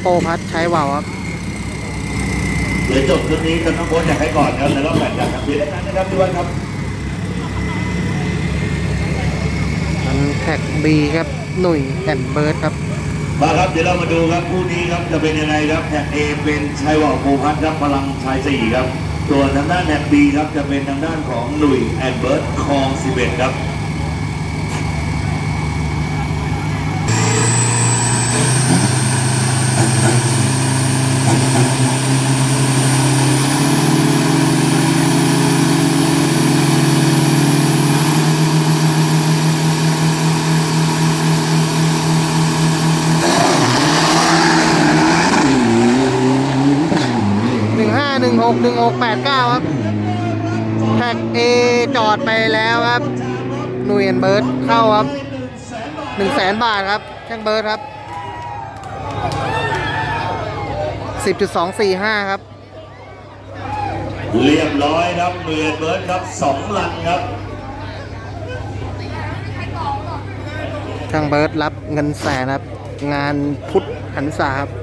โปรพัดใช้ว่าวครับเดี๋ยวจบชุดนี้จะต้องโค้ชอยากให้ก่อนครับแล้วก็แบ่งจากทางทีได้นั้นนะครับพี่วันครับมันแท็กบีครับหนุ่ยแอนเบิร์ดครับมาครับเดี๋ยวเรามาดูครับคู่นี้ครับจะเป็นยังไงครับแท็กเอเป็นชัยว่าวภูพัฒน์ครับพลังชายสี่ครับส่วนทางด้านแท็กบีครับจะเป็นทางด้านของหนุ่ยแอนเบิร์ตคลองสิบเอ็ดครับ หนึ่งห้าหนึ่งหกหนึ่งหกแปดเก้าครับแท็กเอจอดไปแล้วครับหนุ่ยแอนเบิร์ดเข้าครับหนึ่งแสนบาทครับช่างเบิร์ดครับสิบจุดสองสี่ห้าครับ เรียบร้อยครับหนุ่ยแอนเบิร์ตครับสองลังครับช่างเบิร์ดรับเงินแสนครับ งานพุทธหันษาครับ